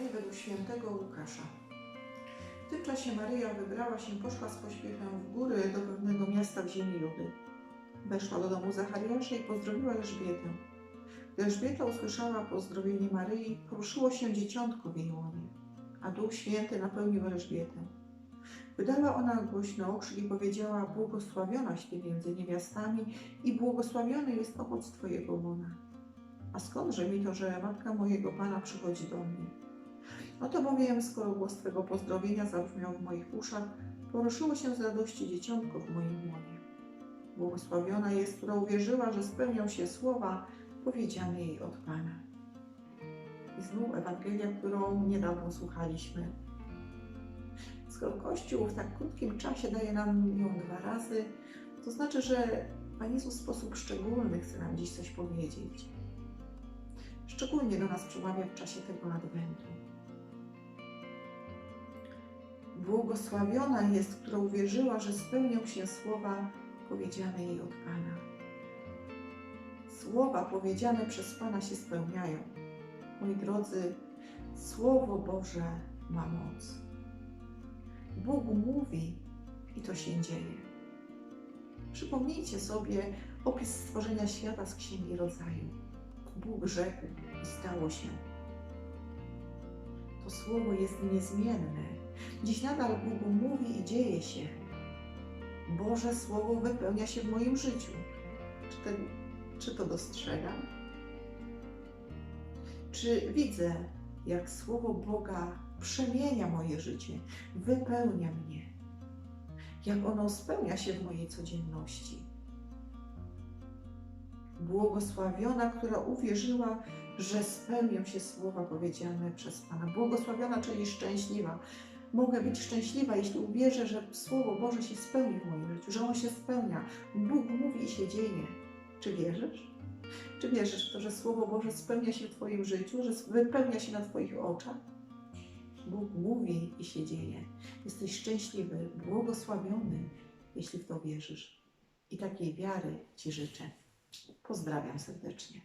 według świętego Łukasza. W tym czasie Maryja wybrała się, poszła z pośpiechem w góry do pewnego miasta w ziemi Judy. Weszła do domu Zachariasza i pozdrowiła Elżbietę. Gdy Elżbieta usłyszała pozdrowienie Maryi, poruszyło się dzieciątko w jej łonie, a Duch Święty napełnił Elżbietę. Wydała ona głośno okrzyk i powiedziała, błogosławionaś Ty między niewiastami i błogosławiony jest owoc Twojego łona. A skądże mi to, że matka mojego Pana przychodzi do mnie? Oto bowiem, skoro głos Twego pozdrowienia zabrzmiał w moich uszach, poruszyło się z radości dzieciątko w moim łonie. Błogosławiona jest, która uwierzyła, że spełnią się słowa powiedziane jej od Pana. I znów Ewangelia, którą niedawno słuchaliśmy. Skoro Kościół w tak krótkim czasie daje nam ją dwa razy, to znaczy, że Pan Jezus w sposób szczególny chce nam dziś coś powiedzieć. Szczególnie do nas przemawia w czasie tego Adwentu. Błogosławiona jest, która uwierzyła, że spełnią się słowa powiedziane jej od Pana. Słowa powiedziane przez Pana się spełniają. Moi drodzy, Słowo Boże ma moc. Bóg mówi i to się dzieje. Przypomnijcie sobie opis stworzenia świata z Księgi Rodzaju. Bóg rzekł i stało się. To słowo jest niezmienne. Dziś nadal Bóg mówi i dzieje się. Boże Słowo wypełnia się w moim życiu. Czy, ten, czy to dostrzegam? Czy widzę, jak Słowo Boga przemienia moje życie, wypełnia mnie? Jak ono spełnia się w mojej codzienności? Błogosławiona, która uwierzyła, że spełnią się słowa powiedziane przez Pana. Błogosławiona, czyli szczęśliwa. Mogę być szczęśliwa, jeśli uwierzę, że Słowo Boże się spełni w moim życiu, że ono się spełnia. Bóg mówi i się dzieje. Czy wierzysz? Czy wierzysz w to, że Słowo Boże spełnia się w Twoim życiu, że wypełnia się na Twoich oczach? Bóg mówi i się dzieje. Jesteś szczęśliwy, błogosławiony, jeśli w to wierzysz. I takiej wiary Ci życzę. Pozdrawiam serdecznie.